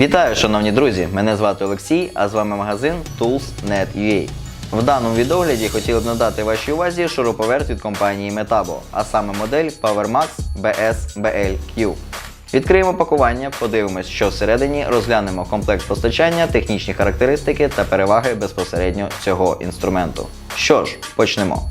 Вітаю, шановні друзі! Мене звати Олексій, а з вами магазин Tools.net.ua. В даному відогляді хотіли б надати вашій увазі шуруповерт від компанії Metabo, а саме модель PowerMax BS BLQ. Відкриємо пакування, подивимось, що всередині, розглянемо комплект постачання, технічні характеристики та переваги безпосередньо цього інструменту. Що ж, почнемо.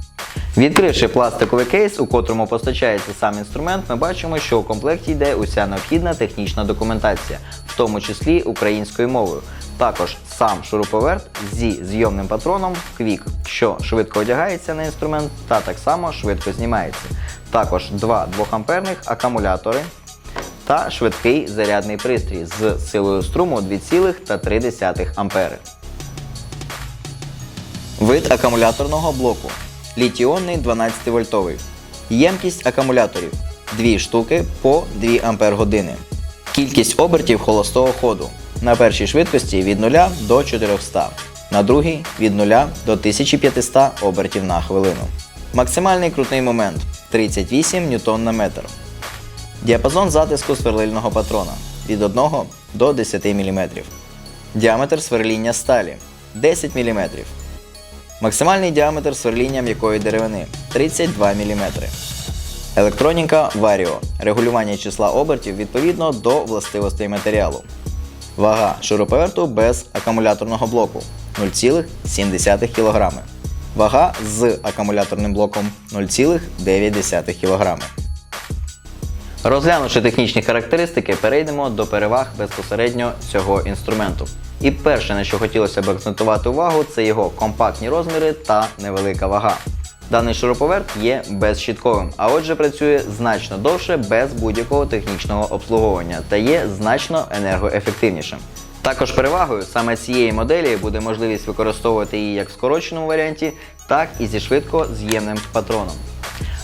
Відкривши пластиковий кейс, у котрому постачається сам інструмент, ми бачимо, що у комплекті йде уся необхідна технічна документація, в тому числі українською мовою. Також сам шуруповерт зі зйомним патроном Quick, що швидко одягається на інструмент та так само швидко знімається. Також два 2-амперних акумулятори та швидкий зарядний пристрій з силою струму 2,3 ампери. Вид акумуляторного блоку. Літіонний 12 вольтовий. Ємкість акумуляторів 2 штуки по 2 Ампер. Кількість обертів холостого ходу. На першій швидкості від 0 до 400. На другій від 0 до 1500 обертів на хвилину. Максимальний крутний момент 38 ньютон на метр. Діапазон затиску сверлильного патрона від 1 до 10 мм. Діаметр сверління сталі 10 мм. Максимальний діаметр сверління м'якої деревини 32 мм. Електроніка Vario. Регулювання числа обертів відповідно до властивостей матеріалу. Вага шуруповерту без акумуляторного блоку 0,7 кг. Вага з акумуляторним блоком 0,9 кг. Розглянувши технічні характеристики, перейдемо до переваг безпосередньо цього інструменту. І перше, на що хотілося б акцентувати увагу, це його компактні розміри та невелика вага. Даний шуруповерт є безщітковим, а отже працює значно довше без будь-якого технічного обслуговування та є значно енергоефективнішим. Також перевагою саме цієї моделі буде можливість використовувати її як в скороченому варіанті, так і зі швидко з'ємним патроном.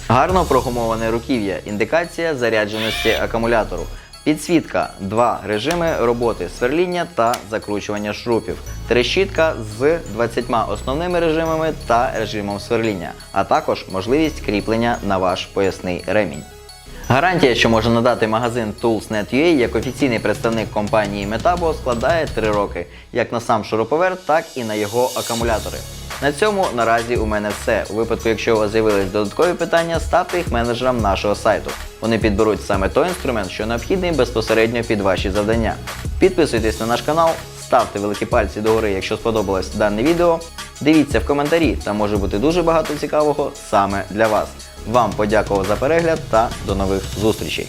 Гарно прогумоване руків'я, індикація зарядженості акумулятору. Підсвітка, два режими роботи сверління та закручування шурупів. Трещітка з 20 основними режимами та режимом сверління, а також можливість кріплення на ваш поясний ремінь. Гарантія, що може надати магазин Tools.net.ua як офіційний представник компанії Metabo, складає 3 роки, як на сам шуруповерт, так і на його акумулятори. На цьому наразі у мене все. У випадку, якщо у вас з'явились додаткові питання, ставте їх менеджерам нашого сайту. Вони підберуть саме той інструмент, що необхідний безпосередньо під ваші завдання. Підписуйтесь на наш канал, ставте великі пальці догори, якщо сподобалось дане відео. Дивіться в коментарі, там може бути дуже багато цікавого саме для вас. Вам подякував за перегляд та до нових зустрічей.